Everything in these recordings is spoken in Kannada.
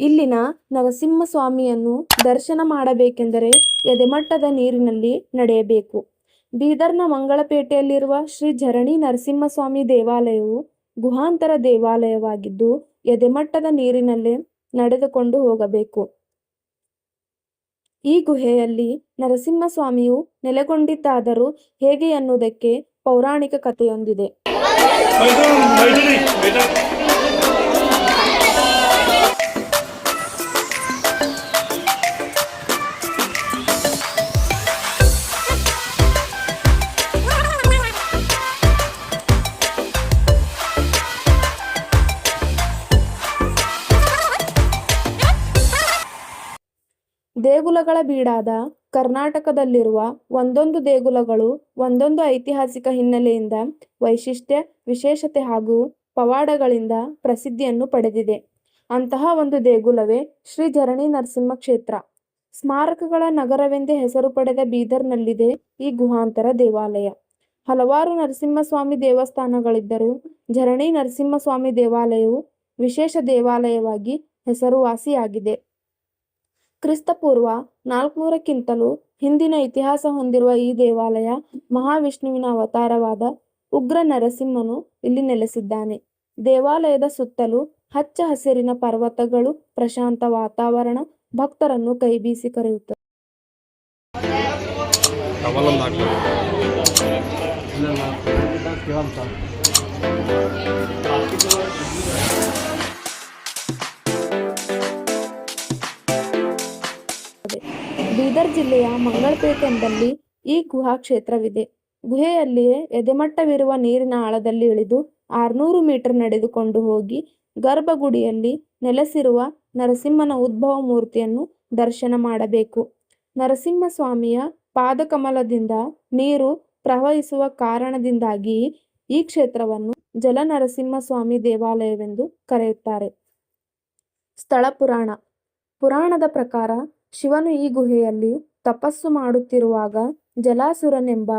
ಏನು ನರಸಿಂಹ ಸ್ವಾಮಿಯನ್ನು ಇಲ್ಲಿನ ದರ್ಶನ ಮಾಡಬೇಕೆಂದರೆ ಎದೆಮಟ್ಟದ ನೀರಿನಲ್ಲಿ ನಡೆಯಬೇಕು. ಬೀದರ್ನ ಮಂಗಳಪೇಟೆಯಲ್ಲಿರುವ ಶ್ರೀ ಝರಣಿ ನರಸಿಂಹಸ್ವಾಮಿ ದೇವಾಲಯವು ಗುಹಾಂತರ ದೇವಾಲಯವಾಗಿದ್ದು ಎದೆಮಟ್ಟದ ನೀರಿನಲ್ಲೇ ನಡೆದುಕೊಂಡು ಹೋಗಬೇಕು. ಈ ಗುಹೆಯಲ್ಲಿ ನರಸಿಂಹಸ್ವಾಮಿಯು ನೆಲೆಗೊಂಡಿದ್ದಾದರೂ ಹೇಗೆ ಎನ್ನುವುದಕ್ಕೆ ಪೌರಾಣಿಕ ಕಥೆಯೊಂದಿದೆ. ದೇಗುಲಗಳ ಬೀಡಾದ ಕರ್ನಾಟಕದಲ್ಲಿರುವ ಒಂದೊಂದು ದೇಗುಲಗಳು ಒಂದೊಂದು ಐತಿಹಾಸಿಕ ಹಿನ್ನೆಲೆಯಿಂದ ವೈಶಿಷ್ಟ್ಯ, ವಿಶೇಷತೆ ಹಾಗೂ ಪವಾಡಗಳಿಂದ ಪ್ರಸಿದ್ಧಿಯನ್ನು ಪಡೆದಿದೆ. ಅಂತಹ ಒಂದು ದೇಗುಲವೇ ಶ್ರೀ ಧರಣಿ ನರಸಿಂಹ ಕ್ಷೇತ್ರ. ಸ್ಮಾರಕಗಳ ನಗರವೆಂದೇ ಹೆಸರು ಪಡೆದ ಬೀದರ್ನಲ್ಲಿದೆ ಈ ಗುಹಾಂತರ ದೇವಾಲಯ. ಹಲವಾರು ನರಸಿಂಹಸ್ವಾಮಿ ದೇವಸ್ಥಾನಗಳಿದ್ದರೂ ಝರಣಿ ನರಸಿಂಹಸ್ವಾಮಿ ದೇವಾಲಯವು ವಿಶೇಷ ದೇವಾಲಯವಾಗಿ ಹೆಸರುವಾಸಿಯಾಗಿದೆ. ಕ್ರಿಸ್ತಪೂರ್ವ ನಾಲ್ಕುನೂರಕ್ಕಿಂತಲೂ ಹಿಂದಿನ ಇತಿಹಾಸ ಹೊಂದಿರುವ ಈ ದೇವಾಲಯ ಮಹಾವಿಷ್ಣುವಿನ ಅವತಾರವಾದ ಉಗ್ರ ನರಸಿಂಹನು ಇಲ್ಲಿ ನೆಲೆಸಿದ್ದಾನೆ. ದೇವಾಲಯದ ಸುತ್ತಲೂ ಹಚ್ಚ ಹಸಿರಿನ ಪರ್ವತಗಳು, ಪ್ರಶಾಂತ ವಾತಾವರಣ, ಭಕ್ತರನ್ನು ಕೈಬೀಸಿ ಕರೆಯುತ್ತದೆ ಬೀದರ್ ಜಿಲ್ಲೆಯ ಮಂಗಳಪೇಟೆ ಎಂಬಲ್ಲಿ ಈ ಗುಹಾ ಕ್ಷೇತ್ರವಿದೆ. ಗುಹೆಯಲ್ಲಿಯೇ ಎದೆಮಟ್ಟವಿರುವ ನೀರಿನ ಆಳದಲ್ಲಿ ಇಳಿದು ಆರ್ನೂರು ಮೀಟರ್ ನಡೆದುಕೊಂಡು ಹೋಗಿ ಗರ್ಭಗುಡಿಯಲ್ಲಿ ನೆಲೆಸಿರುವ ನರಸಿಂಹನ ಉದ್ಭವ ಮೂರ್ತಿಯನ್ನು ದರ್ಶನ ಮಾಡಬೇಕು. ನರಸಿಂಹಸ್ವಾಮಿಯ ಪಾದಕಮಲದಿಂದ ನೀರು ಪ್ರವಹಿಸುವ ಕಾರಣದಿಂದಾಗಿ ಈ ಕ್ಷೇತ್ರವನ್ನು ಜಲನರಸಿಂಹಸ್ವಾಮಿ ದೇವಾಲಯವೆಂದು ಕರೆಯುತ್ತಾರೆ. ಸ್ಥಳ ಪುರಾಣ. ಪುರಾಣದ ಪ್ರಕಾರ ಶಿವನು ಈ ಗುಹೆಯಲ್ಲಿ ತಪಸ್ಸು ಮಾಡುತ್ತಿರುವಾಗ ಜಲಾಸುರನೆಂಬ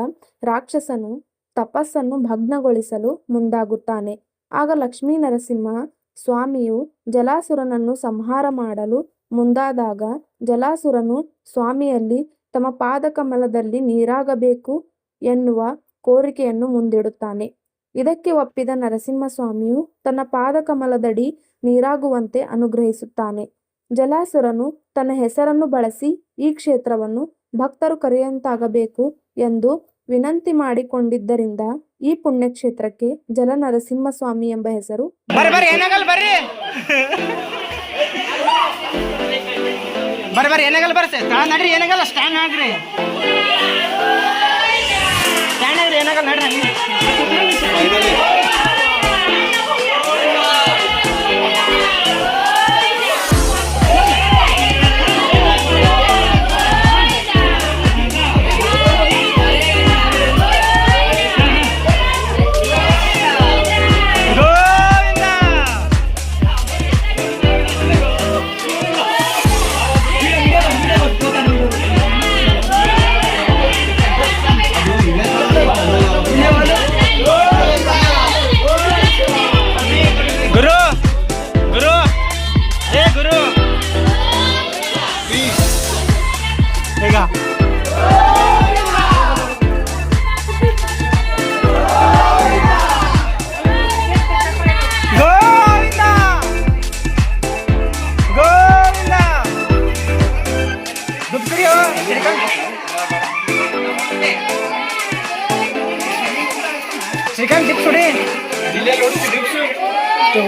ರಾಕ್ಷಸನು ತಪಸ್ಸನ್ನು ಭಗ್ನಗೊಳಿಸಲು ಮುಂದಾಗುತ್ತಾನೆ. ಆಗ ಲಕ್ಷ್ಮೀ ನರಸಿಂಹ ಸ್ವಾಮಿಯು ಜಲಾಸುರನನ್ನು ಸಂಹಾರ ಮಾಡಲು ಮುಂದಾದಾಗ ಜಲಾಸುರನು ಸ್ವಾಮಿಯಲ್ಲಿ, ತಮ್ಮ ಪಾದಕಮಲದಲ್ಲಿ ನೀರಾಗಬೇಕು ಎನ್ನುವ ಕೋರಿಕೆಯನ್ನು ಮುಂದಿಡುತ್ತಾನೆ. ಇದಕ್ಕೆ ಒಪ್ಪಿದ ನರಸಿಂಹಸ್ವಾಮಿಯು ತನ್ನ ಪಾದಕಮಲದಡಿ ನೀರಾಗುವಂತೆ ಅನುಗ್ರಹಿಸುತ್ತಾನೆ. ಜಲಾಸುರನು ತನ್ನ ಹೆಸರನ್ನು ಬಳಸಿ ಈ ಕ್ಷೇತ್ರವನ್ನು ಭಕ್ತರು ಕರೆಯುವಂತಾಗಬೇಕು ಎಂದು ವಿನಂತಿ ಮಾಡಿಕೊಂಡಿದ್ದರಿಂದ ಈ ಪುಣ್ಯಕ್ಷೇತ್ರಕ್ಕೆ ಜಲನರಸಿಂಹಸ್ವಾಮಿ ಎಂಬ ಹೆಸರು ಬರ್ರಿ ಏನಾಗಲ್ಲ ನಡ್ರಿ ಏನಾಗಲ್ಲ ಸ್ಟ್ಯಾಂಡ್ ಆಗ್ರಿ. ಸ್ಟ್ಯಾಂಡ್ ಆಗ್ರಿ ಏನಾಗಲ್ಲ ನಡ್ರಿ.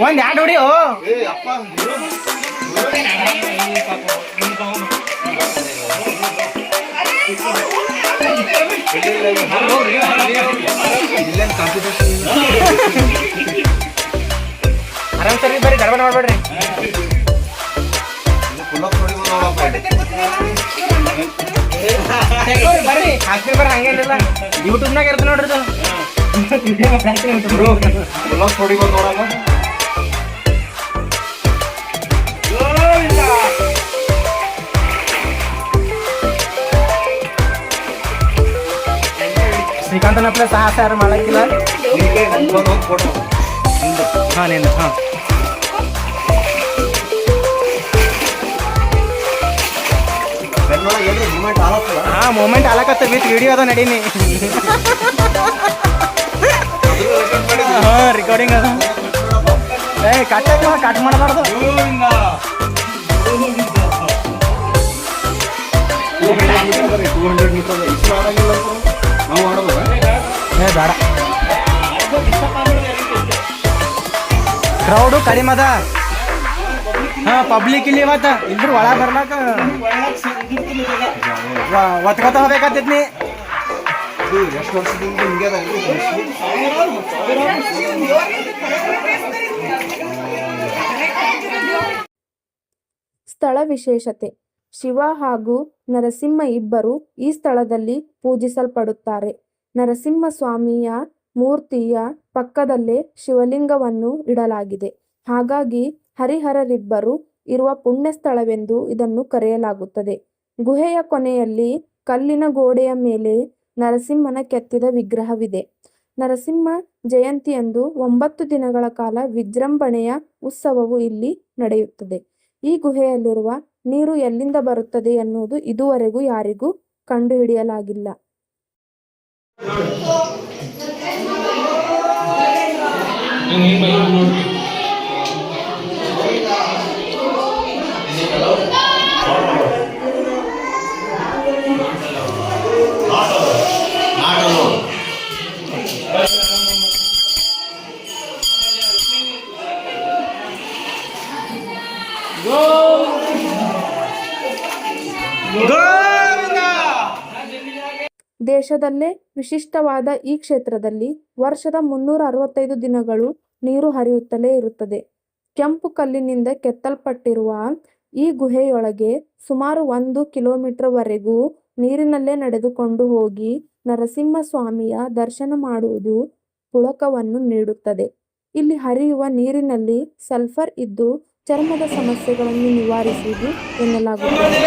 ಒಂದ್ ಎರಡು ಹೊಡಿಯೋ. ಆರಾಮ್ ಸರಿ, ಬರ್ರಿ, ಗಡಬಡ ಮಾಡ್ಬೇಡ್ರಿ. ಬರ್ರಿ ಹಾಕ್ತೀವಿ ಬರ್ರಿ ಹಂಗೇನಿಲ್ಲ ಯೂಟ್ಯೂಬ್ನಾಗ ಇರ್ತದೆ ನೋಡ್ರಿ ಇದು. ಶ್ರೀಕಾಂತನ ಪ್ಲಸ್ ಸಹ ಯಾರು ಮಾಡಕ್ಕಿಲ್ಲ. ಹಾಂ, ನೀನು, ಹಾಂ. ಹಾಂ ಮೂಮೆಂಟ್ ಆಲಕತ್ತ ವಿತ್ ವಿಡಿಯೋ ಅದ ನಡೀನಿ. ಹಾಂ ರೆಕಾರ್ಡಿಂಗ್ ಅದ. ಏ ಕಟ್ ಕಟ್ ಮಾಡಬಾರ್ದು. ಬೇಡ. ಕ್ರೌಡು ಕಡಿಮೆ ಅದ. ಹಾ ಪಬ್ಲಿಕ್ ಇಲ್ಲಿ ಇವತ್ತು. ಇದ್ರ ಒಳ ಬರ್ಲಾಕ ಒತ್ಕೊತ ಹೋಗ್ಬೇಕಾಗ್ತೈತಿ ನೀ ಎಷ್ಟು ವರ್ಷದಿಂದ ಹಿಂಗೆ ಸ್ಥಳ ವಿಶೇಷತೆ. ಶಿವ ಹಾಗೂ ನರಸಿಂಹ ಇಬ್ಬರು ಈ ಸ್ಥಳದಲ್ಲಿ ಪೂಜಿಸಲ್ಪಡುತ್ತಾರೆ. ನರಸಿಂಹ ಸ್ವಾಮಿಯ ಮೂರ್ತಿಯ ಪಕ್ಕದಲ್ಲೇ ಶಿವಲಿಂಗವನ್ನು ಇಡಲಾಗಿದೆ. ಹಾಗಾಗಿ ಹರಿಹರರಿಬ್ಬರು ಇರುವ ಪುಣ್ಯ ಸ್ಥಳವೆಂದು ಇದನ್ನು ಕರೆಯಲಾಗುತ್ತದೆ. ಗುಹೆಯ ಕೊನೆಯಲ್ಲಿ ಕಲ್ಲಿನ ಗೋಡೆಯ ಮೇಲೆ ನರಸಿಂಹನ ಕೆತ್ತಿದ ವಿಗ್ರಹವಿದೆ. ನರಸಿಂಹ ಜಯಂತಿಯಂದು ಒಂಬತ್ತು ದಿನಗಳ ಕಾಲ ವಿಜೃಂಭಣೆಯ ಉತ್ಸವವು ಇಲ್ಲಿ ನಡೆಯುತ್ತದೆ. ಈ ಗುಹೆಯಲ್ಲಿರುವ ನೀರು ಎಲ್ಲಿಂದ ಬರುತ್ತದೆ ಎನ್ನುವುದು ಇದುವರೆಗೂ ಯಾರಿಗೂ ಕಂಡುಹಿಡಿಯಲಾಗಿಲ್ಲ. ದೇಶದಲ್ಲೇ ವಿಶಿಷ್ಟವಾದ ಈ ಕ್ಷೇತ್ರದಲ್ಲಿ ವರ್ಷದ ಮುನ್ನೂರ ಅರವತ್ತೈದು ದಿನಗಳು ನೀರು ಹರಿಯುತ್ತಲೇ ಇರುತ್ತದೆ. ಕೆಂಪು ಕಲ್ಲಿನಿಂದ ಕೆತ್ತಲ್ಪಟ್ಟಿರುವ ಈ ಗುಹೆಯೊಳಗೆ ಸುಮಾರು ಒಂದು ಕಿಲೋಮೀಟರ್ ವರೆಗೂ ನೀರಿನಲ್ಲೇ ನಡೆದುಕೊಂಡು ಹೋಗಿ ನರಸಿಂಹ ಸ್ವಾಮಿಯ ದರ್ಶನ ಮಾಡುವುದು ಪುಳಕವನ್ನು ನೀಡುತ್ತದೆ. ಇಲ್ಲಿ ಹರಿಯುವ ನೀರಿನಲ್ಲಿ ಸಲ್ಫರ್ ಇದ್ದು ಚರ್ಮದ ಸಮಸ್ಯೆಗಳನ್ನು ನಿವಾರಿಸುವುದು ಎನ್ನಲಾಗುತ್ತದೆ.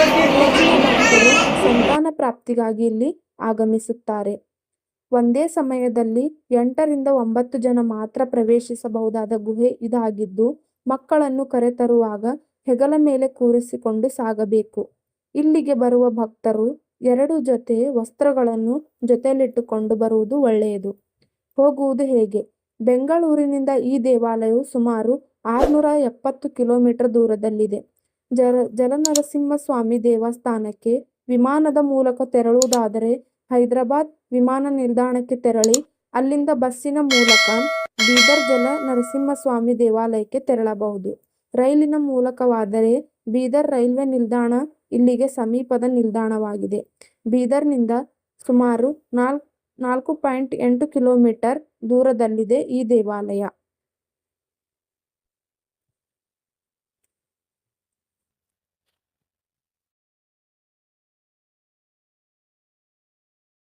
ಸಂತಾನ ಪ್ರಾಪ್ತಿಗಾಗಿ ಇಲ್ಲಿ ಆಗಮಿಸುತ್ತಾರೆ. ಒಂದೇ ಸಮಯದಲ್ಲಿ ಎಂಟರಿಂದ ಒಂಬತ್ತು ಜನ ಮಾತ್ರ ಪ್ರವೇಶಿಸಬಹುದಾದ ಗುಹೆ ಇದಾಗಿದ್ದು, ಮಕ್ಕಳನ್ನು ಕರೆತರುವಾಗ ಹೆಗಲ ಮೇಲೆ ಕೂರಿಸಿಕೊಂಡು ಸಾಗಬೇಕು. ಇಲ್ಲಿಗೆ ಬರುವ ಭಕ್ತರು ಎರಡು ಜೊತೆ ವಸ್ತ್ರಗಳನ್ನು ಜೊತೆಯಲ್ಲಿಟ್ಟುಕೊಂಡು ಬರುವುದು ಒಳ್ಳೆಯದು. ಹೋಗುವುದು ಹೇಗೆ? ಬೆಂಗಳೂರಿನಿಂದ ಈ ದೇವಾಲಯವು ಸುಮಾರು ಆರುನೂರ ಎಪ್ಪತ್ತು ಕಿಲೋಮೀಟರ್ ದೂರದಲ್ಲಿದೆ. ಜಲ ಜಲನರಸಿಂಹಸ್ವಾಮಿ ದೇವಸ್ಥಾನಕ್ಕೆ ವಿಮಾನದ ಮೂಲಕ ತೆರಳುವುದಾದರೆ ಹೈದರಾಬಾದ್ ವಿಮಾನ ನಿಲ್ದಾಣಕ್ಕೆ ತೆರಳಿ, ಅಲ್ಲಿಂದ ಬಸ್ಸಿನ ಮೂಲಕ ಬೀದರ್ ಜಲ ನರಸಿಂಹಸ್ವಾಮಿ ದೇವಾಲಯಕ್ಕೆ ತೆರಳಬಹುದು. ರೈಲಿನ ಮೂಲಕವಾದರೆ ಬೀದರ್ ರೈಲ್ವೆ ನಿಲ್ದಾಣ ಇಲ್ಲಿಗೆ ಸಮೀಪದ ನಿಲ್ದಾಣವಾಗಿದೆ. ಬೀದರ್ನಿಂದ ಸುಮಾರು ನಾಲ್ಕು ನಾಲ್ಕು ಪಾಯಿಂಟ್ ಎಂಟು ಕಿಲೋಮೀಟರ್ ದೂರದಲ್ಲಿದೆ ಈ ದೇವಾಲಯ.